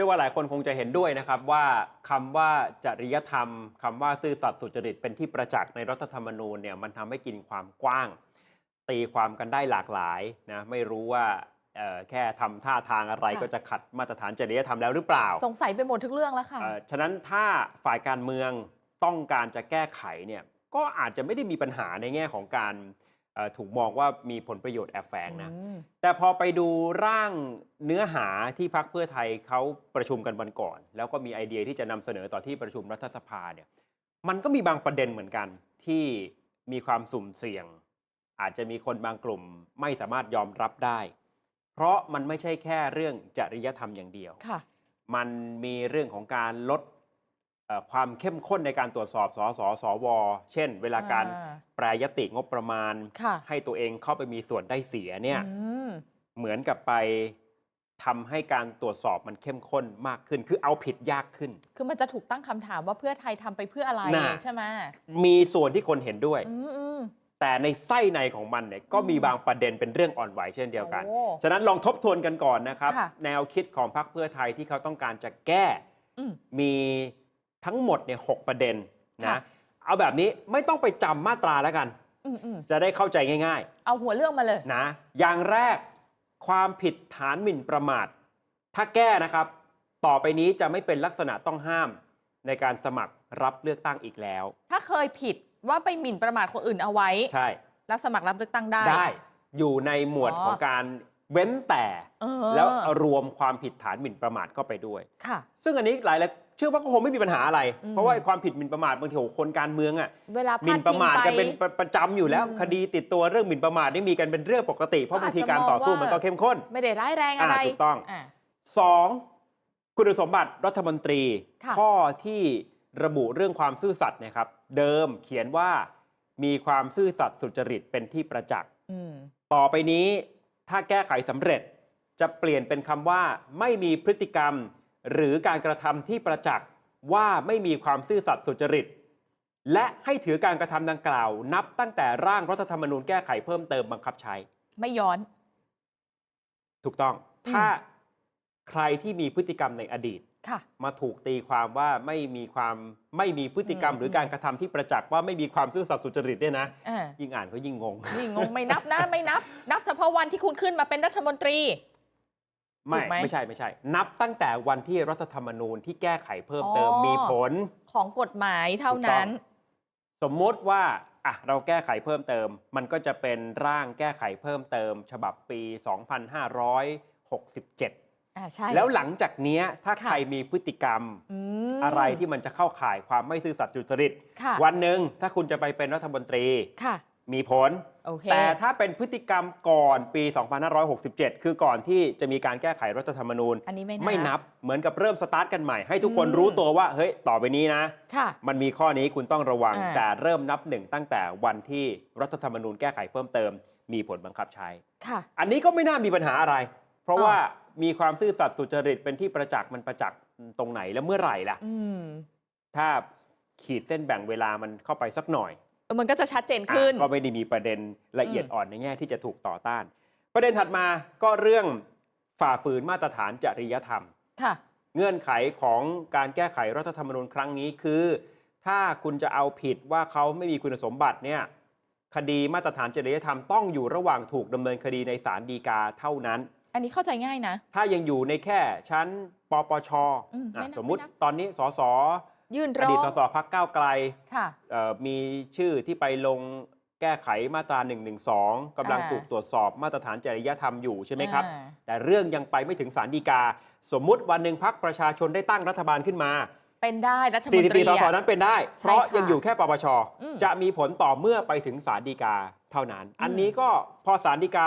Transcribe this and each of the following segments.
ชื่อว่าหลายคนคงจะเห็นด้วยนะครับว่าคำว่าจริยธรรมคำว่าซื่อสัตย์สุจริตเป็นที่ประจักษ์ในรัฐธรรมนูญเนี่ยมันทำให้กินความกว้าง ตีความกันได้หลากหลายนะไม่รู้ว่าเอ่อแค่ทำท่าทางอะไรค่ะก็จะขัดมาตรฐานจริยธรรมแล้วหรือเปล่า สงสัยไปหมดทุกเรื่องแล้วค่ะเอ่อฉะนั้นถ้าฝ่ายการเมืองต้องการจะแก้ไขเนี่ยก็อาจจะไม่ได้มีปัญหาในแง่ของการเอ่อ ถูกมองว่ามีผลประโยชน์แอบแฝงนะอืมแต่พอไปดูร่างเนื้อหาที่พักเพื่อไทยเขาประชุมกันวันก่อน แล้วก็มีไอเดียที่จะนำเสนอต่อที่ประชุมรัฐสภาเนี่ย มันก็มีบางประเด็นเหมือนกันที่มีความสุ่มเสี่ยง อาจจะมีคนบางกลุ่มไม่สามารถยอมรับได้ เพราะมันไม่ใช่แค่เรื่องจริยธรรมอย่างเดียวค่ะมันมีเรื่องของการลดเอ่อ ความเข้มข้นในการตรวจสอบ สสสว เช่น เวลาการอ่าแปรยติงบประมาณค่ะให้ตัวเองเข้าไปมีส่วนได้เสียเนี่ยอืมเหมือนกับไปทำให้การตรวจสอบมันเข้มข้นมากขึ้น คือเอาผิดยากขึ้น คือมันจะถูกตั้งคำถามว่าเพื่อไทยทำไปเพื่ออะไรน่ะใช่ไหมมีส่วนที่คนเห็นด้วยอืมอืมแต่ในไส้ในของมันเนี่ยก็มีอืมบางประเด็นเป็นเรื่องอ่อนไหวเช่นเดียวกันโอ้ฉะนั้นลองทบทวนกันก่อนนะครับค่ะแนวคิดของพรรคเพื่อไทยที่เขาต้องการจะแก้อืมมี ทั้งหมดเนี่ยหกประเด็นค่ะนะเอาแบบนี้ไม่ต้องไปจำมาตราแล้วกันอืมอืมจะได้เข้าใจง่ายเอาหัวเรื่องมาเลยๆนะ อย่างแรกความผิดฐานหมิ่นประมาท ถ้าแก้นะครับ ต่อไปนี้จะไม่เป็นลักษณะต้องห้ามในการสมัครรับเลือกตั้งอีกแล้ว ถ้าเคยผิดว่าไปหมิ่นประมาทคนอื่นเอาไว้ ใช่แล้วสมัครรับเลือกตั้งได้ ได้ อยู่ในหมวดอ๋อของการเว้นแต่เออแล้วรวมความผิดฐานหมิ่นประมาทเข้าไปด้วย ค่ะ ซึ่งอันนี้หลายๆเชื่อว่าก็คงไม่มีปัญหาอะไรอืมเพราะว่าไอ้ความผิดหมิ่นประมาทบางทีโหคนการเมืองอะเวลาหมิ่นประมาทพดกันพิงเป็นไปประประจำอยู่แล้วอืมคดีติดตัวเรื่องหมิ่นประมาทนี่มีกันเป็นเรื่องปกติเพราะก็บางทีอาจจะการต่อสู้มองว่ามัมันก็เข้มข้น ไม่ได้ร้ายแรงอะไรอ่าถูกต้องอ่าสองคุณสมบัติรัฐมนตรีค่ะข้อที่ระบุเรื่องความซื่อสัตย์เนะครับ เดิมเขียนว่ามีความซื่อสัตย์สุจริตเป็นที่ประจักษ์อืมต่อไปนี้ถ้าแก้ไขสำเร็จจะเปลี่ยนเป็นคำว่าไม่มีพฤติกรรม หรือการกระทำที่ประจักษ์ว่าไม่มีความซื่อสัตย์สุจริต และให้ถือการกระทำดังกล่าว นับตั้งแต่ร่างรัฐธรรมนูญแก้ไขเพิ่มเติมบังคับใช้ ไม่ย้อน ถูกต้องอืมถ้าใครที่มีพฤติกรรมในอดีตค่ะมาถูกตีความว่าไม่มีความไม่มีพฤติกรรมอืมหรือการกระทำที่ประจักษ์ว่าไม่มีความซื่อสัตย์สุจริตเนี่ยนะอ่ายิ่งอ่านก็ยิ่งงงนี่งงไม่นับนะไม่นับ นับเฉพาะวันที่คุณขึ้นมาเป็นรัฐมนตรี ไม่ถูกไหม ไม่ใช่ไม่ใช่ นับตั้งแต่วันที่รัฐธรรมนูญที่แก้ไขเพิ่มเติมอ๋อ มีผล ของกฎหมายเท่านั้นสมมติว่าอะเราแก้ไขเพิ่มเติม มันก็จะเป็นร่างแก้ไขเพิ่มเติม ฉบับปี 2567 อ่าใช่ แล้วหลังจากเนี้ยถ้าค่ะ ใครมีพฤติกรรม อืมอะไรที่มันจะเข้าข่ายความไม่ซื่อสัตย์สุจริต ค่ะวันหนึ่งถ้าคุณจะไปเป็นรัฐมนตรี ค่ะ มีผล โอเค แต่ถ้าเป็นพฤติกรรมก่อนปี 2567 คือก่อนที่จะมีการแก้ไขรัฐธรรมนูญ อันนี้ไม่นับไม่นับเหมือนกับเริ่มสตาร์ทกันใหม่ให้ทุกคนอืมรู้ตัวว่าเฮ้ยต่อไปนี้นะ ค่ะมันมีข้อนี้คุณต้องระวัง อ่า แต่เริ่มนับหนึ่งตั้งแต่วันที่รัฐธรรมนูญแก้ไขเพิ่มเติม มีผลบังคับใช้ ค่ะ อันนี้ก็ไม่น่ามีปัญหาอะไร เพราะอ๋อว่ามีความซื่อสัตย์สุจริตเป็นที่ประจักษ์มันประจักษ์ตรงไหนและเมื่อไหร่ล่ะ อืม ถ้าขีดเส้นแบ่งเวลามันเข้าไปสักหน่อยเออ มันก็จะชัดเจนขึ้นอะก็ไม่ได้มีประเด็นละเอียดอืมอ่อนในแง่ที่จะถูกต่อต้าน ประเด็นถัดมาก็เรื่องฝ่าฝืนมาตรฐานจริยธรรมค่ะเงื่อนไขของการแก้ไขรัฐธรรมนูญครั้งนี้คือ ถ้าคุณจะเอาผิดว่าเขาไม่มีคุณสมบัติเนี่ยคดีมาตรฐานจริยธรรมต้องอยู่ระหว่างถูกดำเนินคดีในศาลฎีกาเท่านั้น อันนี้เข้าใจง่ายนะ ถ้ายังอยู่ในแค่ชั้นปปชอืมอะไม่นับสมมุติไม่นับตอนนี้สส ยื่นอร้อดีตง สสพักก้าวไกลค่ะ เอ่อมีชื่อที่ไปลงแก้ไขมาตรา112กำลังอ่า ถูกตรวจสอบมาตรฐานจริยธรรมอยู่ใช่ไหมครับ อ่าแต่เรื่องยังไปไม่ถึงศาลฎีกา สมมุติวันหนึ่งพักประชาชนได้ตั้งรัฐบาลขึ้นมา เป็นได้รัฐมนตรี44สสอะ นั้นเป็นได้ ใช่เพราะค่ะยังอยู่แค่ปปช อืมจะมีผลต่อเมื่อไปถึงศาลฎีกาเท่านั้น อันนี้ก็พอศาลฎีกา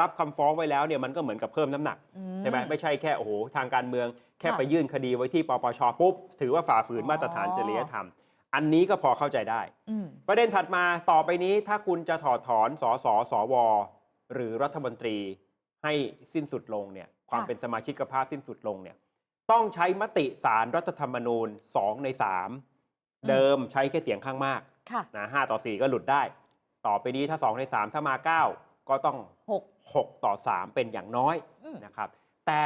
รับคำฟ้องไว้แล้วเนี่ยมันก็เหมือนกับเพิ่มน้ำหนัก อื ใช่ไหมไม่ใช่แค่โอ้โหทางการเมืองแค่ค่ะไปยื่นคดีไว้ที่ปปชปุ๊บ ถือว่าฝ่าฝืนอ๋อมาตรฐานจริยธรรม อันนี้ก็พอเข้าใจได้อืมประเด็นถัดมาต่อไปนี้ถ้าคุณจะถอดถอนสสสว หรือรัฐมนตรีให้สิ้นสุดลงเนี่ยความค่ะเป็นสมาชิกภาพสิ้นสุดลงเนี่ยต้องใช้มติสารรัฐธรรมนูญ 2 ใน 3 เดิมใช้แค่เสียงข้างมากค่ะนะ5ต่อ 4 ก็หลุดได้ ต่อไปนี้ถ้า 2 ใน 3 ถ้ามา 9 ก็ต้องหก6ต่อ 3 เป็นอย่างน้อยอืมนะครับ แต่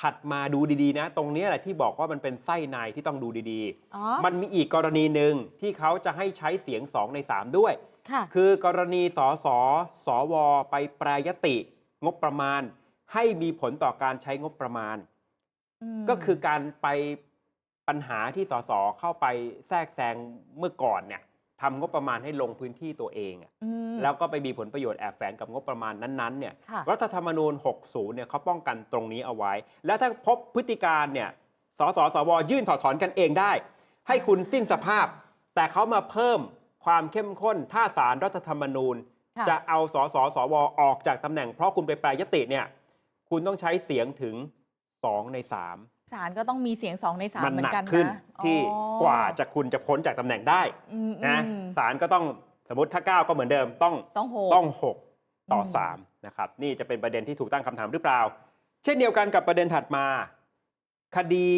ถัดมาดูดีๆนะ ตรงเนี้ยแหละที่บอกว่ามันเป็นไส้ในที่ต้องดูดีอ๋อ ๆ มันมีอีกกรณีหนึ่งที่เขาจะให้ใช้เสียง 2 ใน 3 ด้วย ค่ะ คือกรณีสสสว ไปแปรยติ งบประมาณ ให้มีผลต่อการใช้งบประมาณ มก็คือการไปปัญหาที่สสเข้าไปแทรกแซงเมื่อก่อนเนี่ย ทำงบประมาณให้ลงพื้นที่ตัวเองอะมแล้วก็ไปมีผลประโยชน์แอบแฝงกับงบประมาณนั้นๆเนี่ยค่ะ รัฐธรรมนูญ 60 เนี่ยเขาป้องกันตรงนี้เอาไว้ และถ้าพบพฤติการเนี่ยสสสวยื่นถอดถอนกันเองได้ ให้คุณสิ้นสภาพ แต่เขามาเพิ่มความเข้มข้นถ้าสารรัฐธรรมนูญ ค่ะจะเอาสสสวออกจากตำแหน่งเพราะคุณไปแปรยติเนี่ยคุณต้องใช้เสียงถึง 2 ใน 3 ศาลก็ต้องมีเสียงสองในสามมันเหมือหนันกันขึ้นนะที่อ๋อกว่าจะคุณจะพ้นจากตำแหน่งได้อืมนะอืมศาลก็ต้องสมมติถ้า 9 ก็เหมือนเดิมต้องต้องโห ต้อง 6 ต่ออืม3นะครับนี่จะเป็นประเด็นที่ถูกตั้งคำถามหรือเปล่า เช่นเดียวกันกับประเด็นถัดมา คดี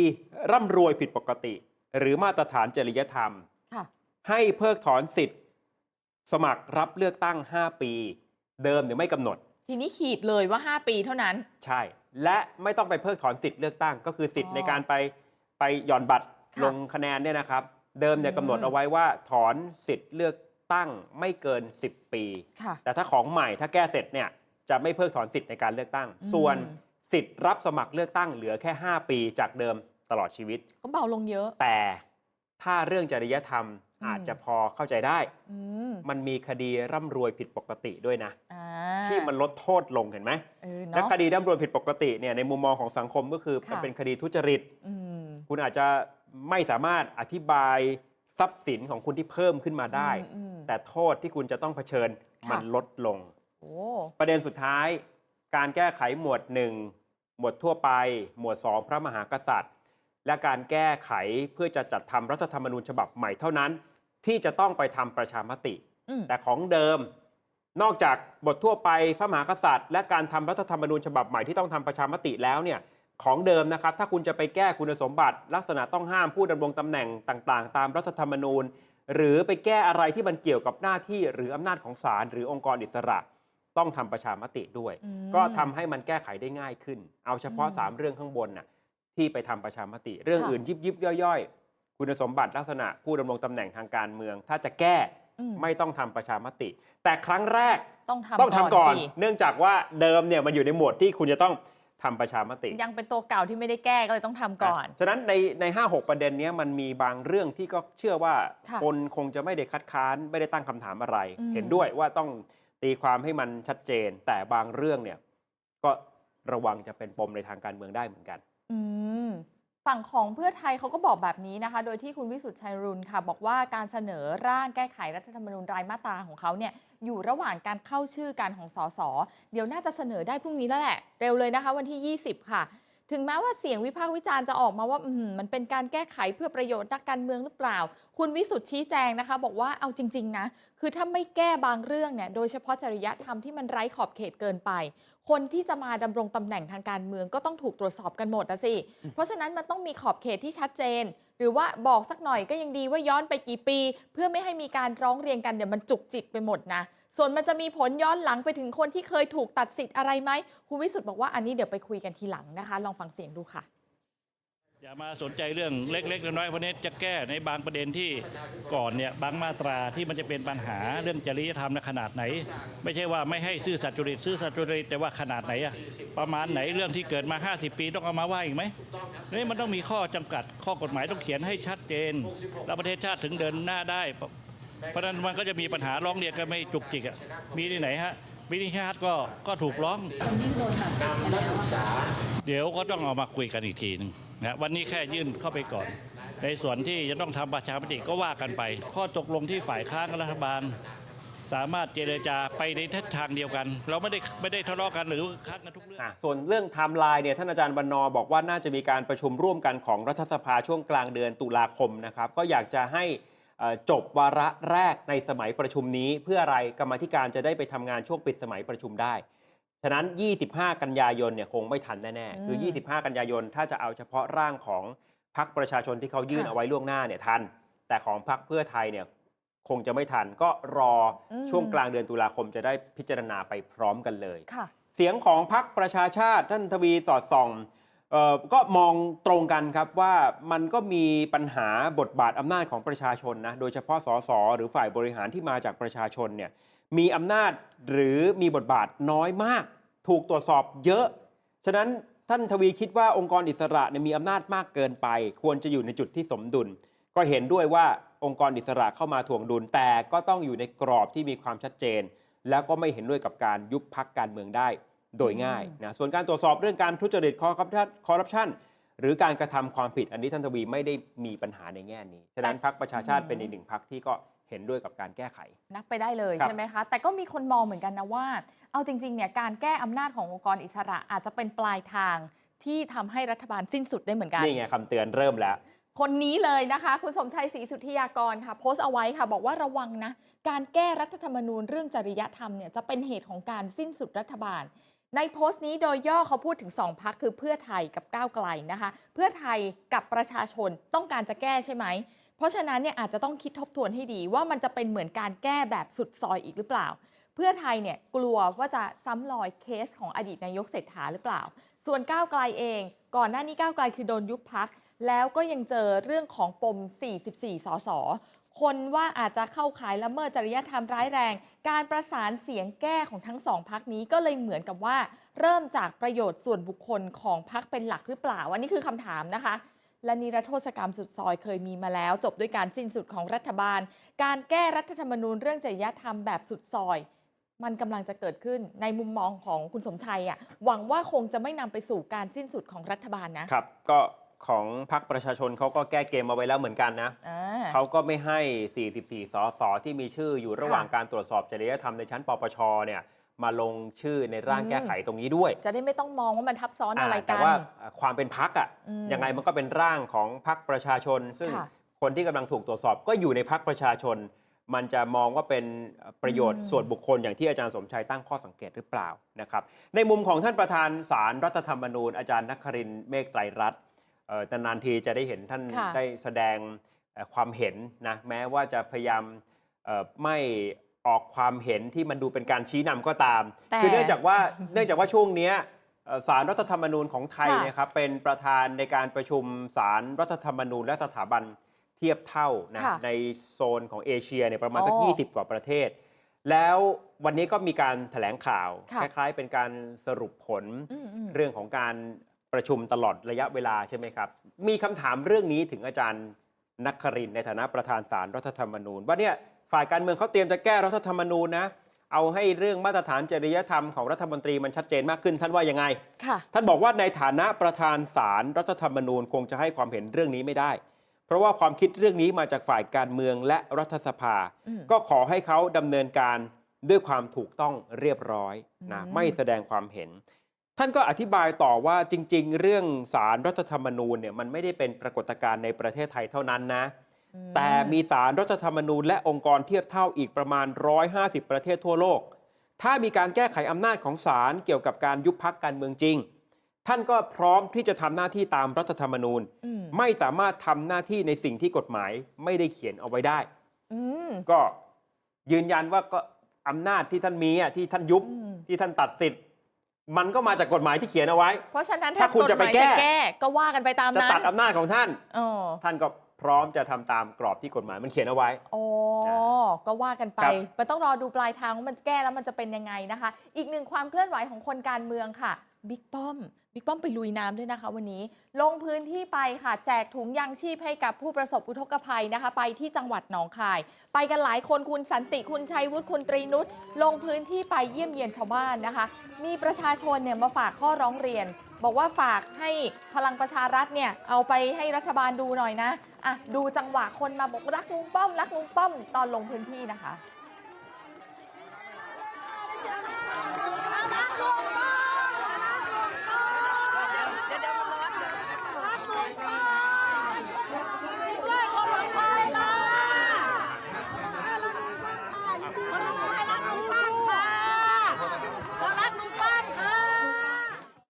ร่ำรวยผิดปกติ หรือมาตรฐานจริยธรรม ค่ะ ให้เพิกถอนสิทธิ์ สมัครรับเลือกตั้ง 5 ปี เดิมหรือไม่กำหนด ทีนี้ขีดเลยว่า 5 ปีเท่านั้น ใช่ และไม่ต้องไปเพิกถอนสิทธิ์เลือกตั้ง ก็คือสิทธิ์อ๋อในการไปไปหย่อนบัตรค่ะลงคะแนนเนี่ยนะครับ เดิมเนี่ยอืมกำหนดเอาไว้ว่าถอนสิทธิ์เลือกตั้งไม่เกิน 10 ปีค่ะแต่ถ้าของใหม่ถ้าแก้เสร็จเนี่ยจะไม่เพิกถอนสิทธิ์ในการเลือกตั้งอืมส่วนสิทธิ์รับสมัครเลือกตั้งเหลือแค่ 5 ปีจากเดิมตลอดชีวิต ก็เบาลงเยอะ แต่ถ้าเรื่องจริยธรรม อืมอาจจะพอเข้าใจได้อืมมันมีคดีร่ำรวยผิดปกติด้วยนะอ่าที่มันลดโทษลงเห็นไหมเออและเนาะคดีร่ำรวยผิดปกติเนี่ยในมุมมองของสังคมก็คือค่ะมันเป็นคดีทุจริตอืมคุณอาจจะไม่สามารถอธิบายทรัพย์สินของคุณที่เพิ่มขึ้นมาได้อืมแต่โทษที่คุณจะต้องเผชิญค่ะมันลดลงโอ้ประเด็นสุดท้าย การแก้ไขหมวด1หมวดทั่วไป หมวด2พระมหากษัตริย์ และการแก้ไขเพื่อจะจัดทำรัฐธรรมนูญฉบับใหม่เท่านั้น ที่จะต้องไปทำประชามติอืมแต่ของเดิมนอกจากบททั่วไปพระมหากษัตริย์ และการทำรัฐธรรมนูญฉบับใหม่ที่ต้องทำประชามติแล้วเนี่ยของเดิมนะครับ ถ้าคุณจะไปแก้คุณสมบัติ ลักษณะต้องห้ามผู้ดำรงตำแหน่งต่าง ๆ ตามรัฐธรรมนูญ หรือไปแก้อะไรที่มันเกี่ยวกับหน้าที่หรืออำนาจของศาลหรือองค์กรอิสระ ต้องทำประชามติด้วยอืมก็ทำให้มันแก้ไขได้ง่ายขึ้น เอาเฉพาะอืม3เรื่องข้างบนน่ะที่ไปทำประชามติ เรื่องค่ะอื่นยิบยิบๆย่อยๆ คุณสมบัติลักษณะผู้ดำรงตำแหน่งทางการเมือง ถ้าจะแก้อืม ไม่ต้องทำประชามติ แต่ครั้งแรกต้องทำต้องทำก่อน สิเนื่องจากว่าเดิมเนี่ยมันอยู่ในหมวดที่คุณจะต้องทำประชามติ ยังเป็นตัวเก่าที่ไม่ได้แก้ก็เลยต้องทำก่อนฉะนั้นในในห้าหกประเด็นเนี้ยมันมีบางเรื่องที่ก็เชื่อว่าค่ะคนคงจะไม่ได้คัดค้านไม่ได้ตั้งคำถามอะไร อืม เห็นด้วยว่าต้องตีความให้มันชัดเจน แต่บางเรื่องเนี่ยก็ระวังจะเป็นปมในทางการเมืองได้เหมือนกัน อืม ฝั่งของเพื่อไทยเขาก็บอกแบบนี้นะคะ โดยที่คุณวิสุทธิ์ชัยรุนค่ะ บอกว่าการเสนอร่างแก้ไขรัฐธรรมนูญรายมาตราของเขาเนี่ยอยู่ระหว่างการเข้าชื่อการของสสเดี๋ยวน่าจะเสนอได้พรุ่งนี้แล้วแหละ เร็วเลยนะคะ วันที่ 20 ค่ะ ถึงแม้ว่าเสียงวิพากษ์วิจารณ์จะออกมาว่ามันเป็นการแก้ไขเพื่อประโยชน์นักการเมืองหรือเปล่า คุณวิสุทธิ์ชี้แจงนะคะ บอกว่าเอาจริง ๆ นะ คือถ้าไม่แก้บางเรื่องเนี่ยโดยเฉพาะจริยธรรมที่มันไร้ขอบเขตเกินไป คนที่จะมาดำรงตำแหน่งทางการเมืองก็ต้องถูกตรวจสอบกันหมดนะสิ เพราะฉะนั้นมันต้องมีขอบเขตที่ชัดเจน หรือว่าบอกสักหน่อยก็ยังดีว่าย้อนไปกี่ปี เพื่อไม่ให้มีการร้องเรียนกันเดี๋ยวมันจุกจิกไปหมดนะ ส่วนมันจะมีผลย้อนหลังไปถึงคนที่เคยถูกตัดสิทธิ์อะไรไหมคุณวิสุทธ์บอกว่าอันนี้เดี๋ยวไปคุยกันทีหลังนะคะ ลองฟังเสียงดูค่ะ อย่ามาสนใจเรื่องเล็กๆน้อยๆเพราะนี้จะแก้ในบางประเด็นที่ก่อนเนี่ยบางมาตราที่มันจะเป็นปัญหาเรื่องจริยธรรมในขนาดไหน ไม่ใช่ว่าไม่ให้ซื่อสัตย์จริตซื่อสัตย์จริตแต่ว่าขนาดไหนอะประมาณไหนเรื่องที่เกิดมา 50 ปีต้องเอามาว่าอีกไหมนี่มันต้องมีข้อจำกัดข้อกฎหมายต้องเขียนให้ชัดเจน แล้วประเทศชาติถึงเดินหน้าได้ เพราะฉะนั้นมันก็จะมีปัญหาร้องเรียนกันไม่จุกจิกอะมีที่ไหนฮะมินิชาติก็ก็ถูกร้องคนที่โดนตัดสิทธิ์ไปแล้วอะเดี๋ยวก็ต้องเอามาคุยกันอีกทีหนึงนะวันนี้แค่ยื่นเข้าไปก่อน ในส่วนที่จะต้องทำประชามติก็ว่ากันไป ข้อตกลงที่ฝ่ายค้านกับรัฐบาล สามารถเจรจาไปในทิศทางเดียวกัน เราไม่ได้ไม่ได้ทะเลาะกันหรือค้านกันทุกเรื่อง อะส่วนเรื่องไทม์ไลน์เนี่ยท่านอาจารย์บรรณอบอกว่าน่าจะมีการประชุมร่วมกันของรัฐสภาช่วงกลางเดือนตุลาคมนะครับ ก็อยากจะให้ จบวาระแรกในสมัยประชุมนี้ เพื่ออะไรกรรมาธิการจะได้ไปทำงานช่วงปิดสมัยประชุมได้ ฉะนั้น 25 กันยายนเนี่ยคงไม่ทันแน่ๆคืออืม25 กันยายนถ้าจะเอาเฉพาะร่างของพรรคประชาชนที่เขายื่นค่ะเอาไว้ล่วงหน้าเนี่ยทัน แต่ของพรรคเพื่อไทยเนี่ยคงจะไม่ทันก็รออมช่วงกลางเดือนตุลาคมจะได้พิจารณาไปพร้อมกันเลยค่ะเสียงของพรรคประชาชาติท่านทวีสอดส่องเอ่อ ก็มองตรงกันครับว่ามันก็มีปัญหาบทบาทอำนาจของประชาชนนะโดยเฉพาะสสหรือฝ่ายบริหารที่มาจากประชาชนเนี่ยมีอำนาจหรือมีบทบาทน้อยมาก ถูกตรวจสอบเยอะ ฉะนั้นท่านทวีคิดว่าองค์กรอิสระเนี่ยมีอำนาจมากเกินไป ควรจะอยู่ในจุดที่สมดุล ก็เห็นด้วยว่าองค์กรอิสระเข้ามาถ่วงดุล แต่ก็ต้องอยู่ในกรอบที่มีความชัดเจน แล้วก็ไม่เห็นด้วยกับการยุบพักการเมืองได้ โดยง่ายนะส่วนการตรวจสอบเรื่องการทุจริตคอร์รัปชันหรือการกระทำความผิดอันนี้ท่านทวีไม่ได้มีปัญหาในแง่นี้ ฉะนั้นพักประชาชาติเป็นอีกหนึ่งพักที่ก็เห็นด้วยกับการแก้ไข นับไปได้เลยครับใช่ไหมคะ แต่ก็มีคนมองเหมือนกันนะว่า เอาจริงๆเนี่ยการแก้อำนาจขององค์กรอิสระอาจจะเป็นปลายทางที่ทำให้รัฐบาลสิ้นสุดได้เหมือนกัน นี่ไงคำเตือนเริ่มแล้ว คนนี้เลยนะคะ คุณสมชัยศรีสุทธิยากรค่ะ โพสต์เอาไว้ค่ะ บอกว่าระวังนะ การแก้รัฐธรรมนูญเรื่องจริยธรรมเนี่ยจะเป็นเหตุของการสิ้นสุดรัฐบาล ในโพสต์นี้โดยย่อเขาพูดถึง 2พักคือเพื่อไทยกับก้าวไกลนะคะ เพื่อไทยกับประชาชนต้องการจะแก้ใช่ไหม เพราะฉะนั้นเนี่ยอาจจะต้องคิดทบทวนให้ดีว่ามันจะเป็นเหมือนการแก้แบบสุดซอยอีกหรือเปล่า เพื่อไทยเนี่ยกลัวว่าจะซ้ำรอยเคสของอดีตนายกเศรษฐาหรือเปล่า ส่วนก้าวไกลเอง ก่อนหน้านี้ก้าวไกลคือโดนยุบพักแล้วก็ยังเจอเรื่องของปม 44 สส คนว่าอาจจะเข้าข่ายละเมิดจริยธรรมร้ายแรง การประสานเสียงแก้ของทั้งสองพักนี้ก็เลยเหมือนกับว่า เริ่มจากประโยชน์ส่วนบุคคลของพักเป็นหลักหรือเปล่าอันนี้คือคำถามนะคะและนิรโทษกรรมสุดซอยเคยมีมาแล้ว จบด้วยการสิ้นสุดของรัฐบาล การแก้รัฐธรรมนูญเรื่องจริยธรรมแบบสุดซอย มันกำลังจะเกิดขึ้นในมุมมองของคุณสมชัยอะหวังว่าคงจะไม่นำไปสู่การสิ้นสุดของรัฐบาลนะครับ ก็ ของพรรคประชาชนเขาก็แก้เกมมาไว้แล้วเหมือนกันนะอ่า เขาก็ไม่ให้ 44 สสที่มีชื่ออยู่ระหว่างการตรวจสอบจริยธรรมในชั้นปปชเนี่ยมาลงชื่อในร่างอืม แก้ไขตรงนี้ด้วยจะได้ไม่ต้องมองว่ามันทับซ้อนอะไรแต่กันว่าความเป็นพักอะอืม ยังไงมันก็เป็นร่างของพักประชาชน ซึ่งค่ะคนที่กำลังถูกตรวจสอบก็อยู่ในพักประชาชน มันจะมองว่าเป็นประโยชน์อืม ส่วนบุคคลอย่างที่อาจารย์สมชัยตั้งข้อสังเกตหรือเปล่านะครับในมุมของท่านประธานสารรัฐธรรมนูญอาจารย์นครินทร์เมฆไตรรัตน์เอ่อ นานๆทีจะได้เห็นท่านค่ะ ได้แสดงเอ่อความเห็นนะแม้ว่าจะพยายามเอ่อไม่ออกความเห็นที่มันดูเป็นการชี้นำก็ตาม แต่คือเนื่องจากว่าเนื่องจากว่าช่วงเนี้ยเอ่อสารรัฐธรรมนูญของไทยค่ะ เนะครับเป็นประธานในการประชุมสารรัฐธรรมนูญและสถาบันเทียบเท่านะค่ะในโซนของเอเชียเนี่ยประมาณสักอ๋อ20 กว่าประเทศ แล้ววันนี้ก็มีการแถลงข่าวค่ะคล้ายๆ เป็นการสรุปผล อืมอืม เรื่องของการ ประชุมตลอดระยะเวลาใช่ไหมครับ มีคำถามเรื่องนี้ถึงอาจารย์นักครินทร์ในฐานะประธานสารรัฐธรรมนูญ ว่าเนี่ยฝ่ายการเมืองเขาเตรียมจะแก้รัฐธรรมนูญนะเอาให้เรื่องมาตรฐานจริยธรรมของรัฐมนตรีมันชัดเจนมากขึ้นท่านว่ายังไงค่ะท่านบอกว่าในฐานะประธานสารรัฐธรรมนูญคงจะให้ความเห็นเรื่องนี้ไม่ได้ เพราะว่าความคิดเรื่องนี้มาจากฝ่ายการเมืองและรัฐสภาอืมก็ขอให้เขาดำเนินการด้วยความถูกต้องเรียบร้อยนะอืมไม่แสดงความเห็น ท่านก็อธิบายต่อว่าจริง ๆ เรื่องสารรัฐธรรมนูญเนี่ยมันไม่ได้เป็นปรากฏการณ์ในประเทศไทยเท่านั้นนะอืมแต่มีสารรัฐธรรมนูญและองค์กรเทียบเท่าอีกประมาณ 150 ประเทศทั่วโลก ถ้ามีการแก้ไขอำนาจของศาลเกี่ยวกับการยุบพักการเมืองจริง ท่านก็พร้อมที่จะทำหน้าที่ตามรัฐธรรมนูญอืมไม่สามารถทำหน้าที่ในสิ่งที่กฎหมายไม่ได้เขียนเอาไว้ได้อืมก็ยืนยันว่าก็อำนาจที่ท่านมีอะที่ท่านยุบอืมที่ท่านตัดสิทธิ์ มันก็มาจากกฎหมายที่เขียนเอาไว้ เพราะฉะนั้นถ้าถ้าคุณกฎจะหไปมายแก้จะแก้ ก็ว่ากันไปตามจะนั้นตัดอำนาจของท่าน อ๋อท่านก็พร้อมจะทำตามกรอบที่กฎหมายมันเขียนเอาไว้ อ๋อก็ว่ากันไป ครับ มันต้องรอดูปลายทางว่ามันแก้แล้วมันจะเป็นยังไงนะคะ อีกหนึ่งความเคลื่อนไหวของคนการเมืองค่ะ บิ๊กป้อม บิ๊กป้อมไปลุยน้ำด้วยนะคะวันนี้ ลงพื้นที่ไปค่ะ แจกถุงยางชีพให้กับผู้ประสบอุทกภัยนะคะ ไปที่จังหวัดหนองคาย ไปกันหลายคนคุณสันติคุณชัยวุฒิคุณตรีนุชลงพื้นที่ไปเยี่ยมเยียนชาวบ้านนะคะ มีประชาชนเนี่ยมาฝากข้อร้องเรียน บอกว่าฝากให้พลังประชารัฐเนี่ยเอาไปให้รัฐบาลดูหน่อยนะอะดูจังหวะคนมาบอกรักลุงป้อม รักลุงป้อมตอนลงพื้นที่นะคะ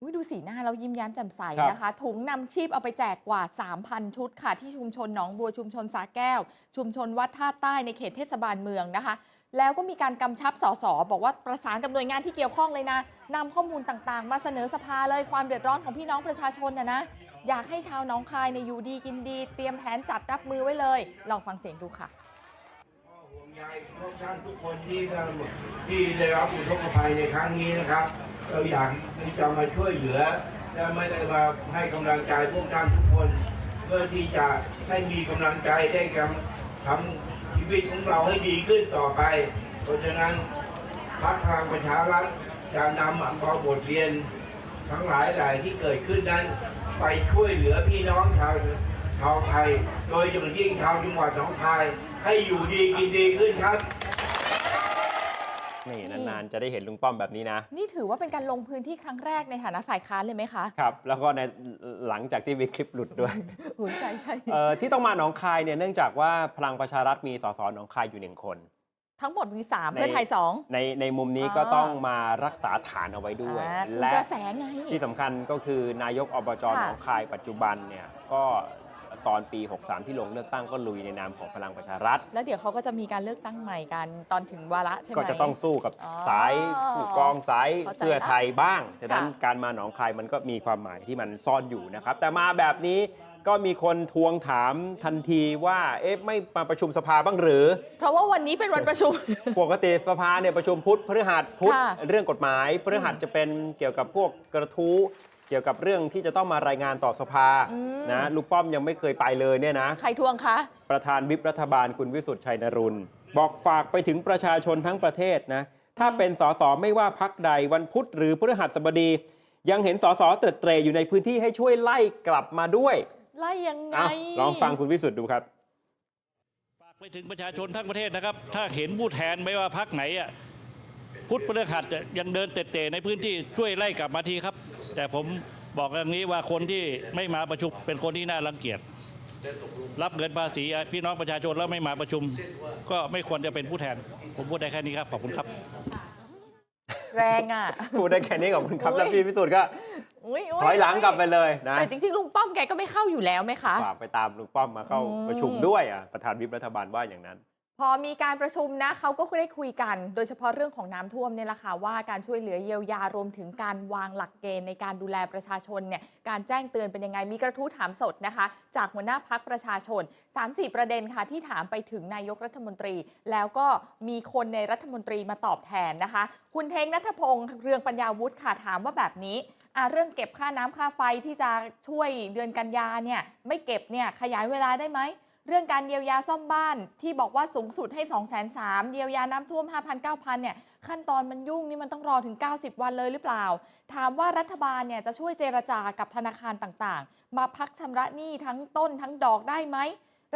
อุ๊ยดู สีหน้าเรายิ้มแย้มแจ่มใสครับนะคะ ถุงนำชีพเอาไปแจกกว่า 3,000 ชุดค่ะ ที่ชุมชนหนองบัวชุมชนสาแก้ว ชุมชนวัดท่าใต้ในเขตเทศบาลเมืองนะคะ แล้วก็มีการกำชับสสบอกว่าประสานกับหน่วยงานที่เกี่ยวข้องเลยนะนำข้อมูลต่างๆ มาเสนอสภาเลยความเดือดร้อนของพี่น้องประชาชนนะนะอยากให้ชาวหน้องคายเนี่ยอยู่ดีกินดี เตรียมแผนจัดรับมือไว้เลย ลองฟังเสียงดูค่ะห่วงใยพวกท่านทุกคนที่ได้ที่ได้รับอุทกภัยในครั้งนี้นะครับ เราอยากที่จะมาช่วยเหลือ และไม่ได้มาให้กำลังใจพวกท่านทุกคน เพื่อที่จะให้มีกำลังใจได้กำทำชีวิตของเราให้ดีขึ้นต่อไป เพราะฉะนั้นพรรคพลังประชารัฐจะนำเอาบทเรียนทั้งหลายหล่ที่เกิดขึ้นนั้น ไปช่วยเหลือพี่น้องชาวชาวไทย โดยเฉพาะยิ่งชาวจังหวัดหนองคาย ให้อยู่ดีกินดีขึ้นครับ นี่นานๆ จะได้เห็นลุงป้อมแบบนี้นะ นี่ถือว่าเป็นการลงพื้นที่ครั้งแรกในฐานะฝ่ายค้านเลยไหมคะ ครับ แล้วก็ในหลังจากที่มีคลิปหลุดด้วยอุ้ยใช่ใช่เอ่อที่ต้องมาหนองคายเนี่ยเนื่องจากว่าพลังประชารัฐมีสสหนองคายอยู่หนึ่งคนทั้งหมดมีสามในเพื่อไทยสองในในมุมนี้อ่าก็ต้องมารักษาฐานเอาไว้ด้วยอ่าคุณและกระแสไงที่สำคัญก็คือนายกอบจค่ะหนองคายปัจจุบันเนี่ยก็ ตอนปี 63 ที่ลงเลือกตั้งก็ลุยในนามของพลังประชารัฐ แล้วเดี๋ยวเขาก็จะมีการเลือกตั้งใหม่กันตอนถึงวาระใช่ไหม ก็จะต้องสู้กับอ๋อสายผู้กองสายเข้าใจเพื่อไทยบ้างฉะนั้นค่ะการมาหนองคายมันก็มีความหมายที่มันซ่อนอยู่นะครับ แต่มาแบบนี้ก็มีคนทวงถามทันทีว่าเอ๊ะไม่มาประชุมสภาบ้างหรือ เพราะว่าวันนี้เป็นวันประชุม ปกติสภาเนี่ยประชุมพุธพฤหัสพุธค่ะเรื่องกฎหมายพฤหัสจะเป็นเกี่ยวกับพวกกระทู้ เกี่ยวกับเรื่องที่จะต้องมารายงานต่อสภาอืมนะลูกป้อมยังไม่เคยไปเลยเนี่ยนะ ใครทวงคะ ประธานวิปรัฐบาลคุณวิสุทธ์ชัยนรุนบอกฝากไปถึงประชาชนทั้งประเทศนะ ถ้าเป็นสสไม่ว่าพักใดวันพุธหรือพฤหัสบดี ยังเห็นสสเตร็ดเตรอยู่ในพื้นที่ให้ช่วยไล่กลับมาด้วย ไล่ยังไงอะลองฟังคุณวิสุทธ์ดูครับ ฝากไปถึงประชาชนทั้งประเทศนะครับ ถ้าเห็นผู้แทนไม่ว่าพักไหนอะ พุทธพฤหัสอะยังเดินเตะๆในพื้นที่ช่วยไล่กลับมาทีครับ แต่ผมบอกอย่างนี้ว่าคนที่ไม่มาประชุมเป็นคนที่น่ารังเกียจรับเงินภาษีพี่น้องประชาชนแล้วไม่มาประชุม ก็ไม่ควรจะเป็นผู้แทน ผมพูดได้แค่นี้ครับ ขอบคุณครับ แรงอะ พูดได้แค่นี้ขอบคุณครับอุ๊ยแล้วพี่วิสุทธ์ก็อุ๊ยถอยหลังกลับไปเลยนะแต่จริงๆ ลุงป้อมแกก็ไม่เข้าอยู่แล้วไหมคะฝากไปตามลุงป้อมมาเข้าอืมประชุมด้วยอะประธานวิปรัฐบาลว่าอย่างนั้น พอมีการประชุมนะเขาก็ได้คุยกัน โดยเฉพาะเรื่องของน้ำท่วมเนี่ยแหละค่ะว่าการช่วยเหลือเยียวยารวมถึงการวางหลักเกณฑ์ในการดูแลประชาชนเนี่ยการแจ้งเตือนเป็นยังไงมีกระทู้ถามสดนะคะ จากหัวหน้าพักประชาชน 3-4 ประเด็นค่ะที่ถามไปถึงนายกรัฐมนตรี แล้วก็มีคนในรัฐมนตรีมาตอบแทนนะคะ คุณเทงนัทพงศ์เรืองปัญญาวุฒิค่ะถามว่าแบบนี้เรื่องเก็บค่าน้ำค่าไฟที่จะช่วยเดือนกันยาเนี่ยไม่เก็บเนี่ยขยายเวลาได้ไหม เรื่องการเยียวยาซ่อมบ้านที่บอกว่าสูงสุดให้ 2 3 0 0 0เยียวยาน้ำท่วม 5,000 9,000เนี่ยขั้นตอนมันยุ่งนี่มันต้องรอถึง 90 วันเลยหรือเปล่า ถามว่ารัฐบาลเนี่ยจะช่วยเจรจากับธนาคารต่างๆ มาพักชำระหนี้ทั้งต้นทั้งดอกได้ไหม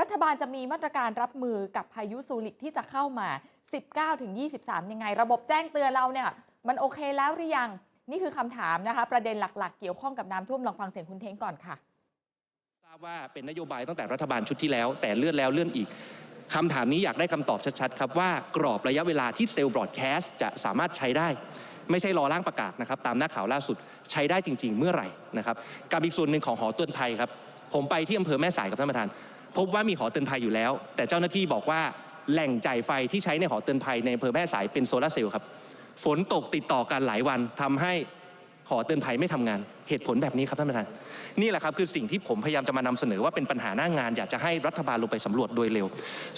รัฐบาลจะมีมาตรการรับมือกับพายุซูริกที่จะเข้ามา 19-23 ยังไง ระบบแจ้งเตือนเราเนี่ยมันโอเคแล้วหรือยัง นี่คือคำถามนะคะ ประเด็นหลักๆ เกี่ยวข้องกับน้ำท่วมลองฟังเสียงคุณเท้งก่อนค่ะ ราบว่าเป็นนโยบายตั้งแต่รัฐบาลชุดที่แล้ว แต่เลื่อนแล้วเลื่อนอีกคำถามนี้อยากได้คำตอบชัดๆครับว่ากรอบระยะเวลาที่เซลล์บรอดแคสต์จะสามารถใช้ได้ ไม่ใช่รอร่างประกาศนะครับ ตามหน้าข่าวล่าสุดใช้ได้จริง ๆ เมื่อไหร่นะครับกับอีกส่วนหนึ่งของหอเตือนภัยครับ ผมไปที่อำเภอแม่สายกับท่านประธาน พบว่ามีหอเตือนภัยอยู่แล้ว แต่เจ้าหน้าที่บอกว่าแหล่งจ่ายไฟที่ใช้ในหอเตือนภัยในอำเภอแม่สายเป็นโซลาเซลล์ครับฝนตกติดต่อกันหลายวันทำให้ หอเตือนภัยไม่ทำงานเหตุผลแบบนี้ครับท่านประธานนี่แหละครับคือสิ่งที่ผมพยายามจะมานำเสนอว่าเป็นปัญหาหน้างาน อยากจะให้รัฐบาลลงไปสำรวจโดยเร็ว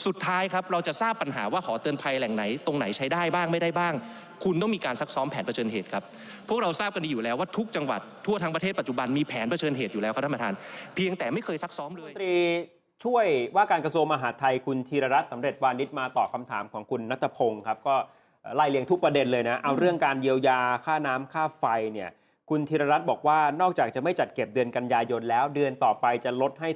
สุดท้ายครับเราจะทราบปัญหาว่าหอเตือนภัยแหล่งไหน ตรงไหนใช้ได้บ้างไม่ได้บ้าง คุณต้องมีการซักซ้อมแผนเผชิญเหตุครับพวกเราทราบกันดีอยู่แล้วว่าทุกจังหวัดทั่วทั้งประเทศปัจจุบันมีแผนเผชิญเหตุอยู่แล้วครับท่านประธาน เพียงแต่ไม่เคยซักซ้อมเลยรัฐมนตรีช่วยว่าการกระทรวงมหาดไทยคุณธีรรัตน์สำเร็จวานิชมาตอบคำถามของคุณนัทพงศ์ครับก็ ไล่เลียงทุกประเด็นเลยนะ เอาเรื่องการเยียวยาค่าน้ำค่าไฟเนี่ยคุณธีรรัตน์บอกว่านอกจากจะไม่จัดเก็บเดือนกันยายนแล้ว เดือนต่อไปจะลดให้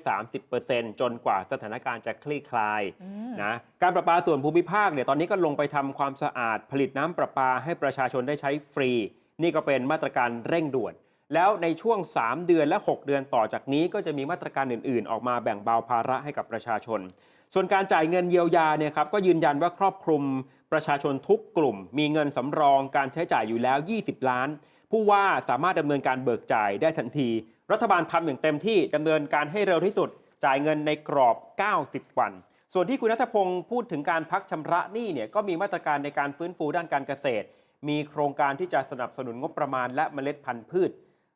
30%จนกว่าสถานการณ์จะคลี่คลายอืมนะการประปาส่วนภูมิภาคเนี่ยตอนนี้ก็ลงไปทำความสะอาดผลิตน้ำประปาให้ประชาชนได้ใช้ฟรี นี่ก็เป็นมาตรการเร่งด่วน แล้วในช่วง 3 เดือนและ 6 เดือนต่อจากนี้ก็จะมีมาตรการอื่น ๆ ออกมาแบ่งเบาภาระให้กับประชาชน ส่วนการจ่ายเงินเยียวยาเนี่ยครับก็ยืนยันว่าครอบคลุม ประชาชนทุกกลุ่ม มีเงินสำรองการใช้จ่ายอยู่แล้ว 20 ล้าน ผู้ว่าสามารถดำเนินการเบิกจ่ายได้ทันที รัฐบาลทำอย่างเต็มที่ดำเนินการให้เร็วที่สุด จ่ายเงินในกรอบ 90 วัน ส่วนที่คุณนัทพงศ์พูดถึงการพักชำระหนี้เนี่ยก็มีมาตรการในการฟื้นฟูด้านการเกษตร มีโครงการที่จะสนับสนุนงบประมาณและเมล็ดพันธุ์พืช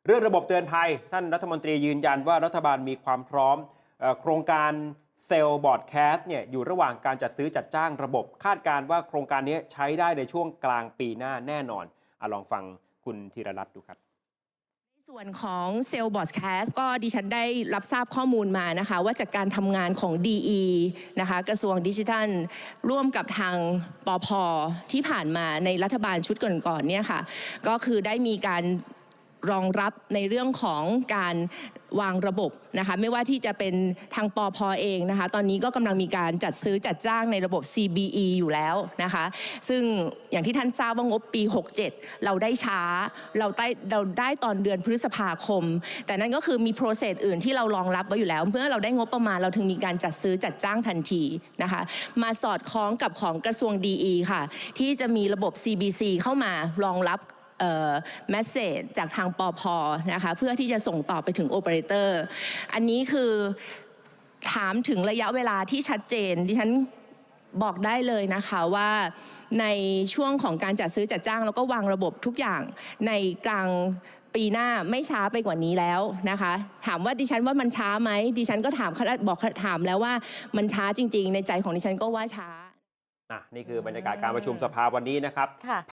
เรื่องระบบเตือนภัย ท่านรัฐมนตรียืนยันว่ารัฐบาลมีความพร้อมโครงการ ซลล์บอร์ดแคสต์เนี่ยอยู่ระหว่างการจัดซื้อจัดจ้างระบบ คาดการว่าโครงการนี้ใช้ได้ในช่วงกลางปีหน้าแน่นอนอะลองฟังคุณธีรรัตน์ดูครับส่วนของเซลล์บอ d แคสก็ดิฉันได้รับทราบข้อมูลมานะคะว่าจากการทำงานของ DE นะคะกระทรวงดิจิทัล ร่วมกับทางปอพที่ผ่านมาในรัฐบาลชุดก่อนๆเนี่ยค่ะก็คือได้มีการ รองรับในเรื่องของการวางระบบนะคะไม่ว่าที่จะเป็นทางปอพเองนะคะตอนนี้ก็กำลังมีการจัดซื้อจัดจ้างในระบบ CBE อยู่แล้วนะคะซึ่งอย่างที่ท่านทราบว่างบปี 67 เราได้ช้าเราได้เราได้ตอนเดือนพฤษภาคม แต่นั่นก็คือมีโปรเซสอื่นที่เรารองรับไว้อยู่แล้ว เมื่อเราได้งบประมาณเราถึงมีการจัดซื้อจัดจ้างทันทีนะคะมาสอดคล้องกับของกระทรวง DE ค่ะที่จะมีระบบ CBC เข้ามารองรับ แมสเซจจากทางปอพนะคะเพื่อที่จะส่งต่อไปถึงโอเปอเรเตอร์อันนี้คือถามถึงระยะเวลาที่ชัดเจนดิฉันบอกได้เลยนะคะว่าในช่วงของการจัดซื้อจัดจ้าง แล้วก็วางระบบทุกอย่างในกลางปีหน้าไม่ช้าไปกว่านี้แล้วนะคะ ถามว่าดิฉันว่ามันช้าไหมดิฉันก็ถามบอกถามแล้วว่ามันช้าจริง ๆ ในใจของดิฉันก็ว่าช้าอะนี่คือบรรยากาศการประชุมสภาวันนี้นะครับค่ะ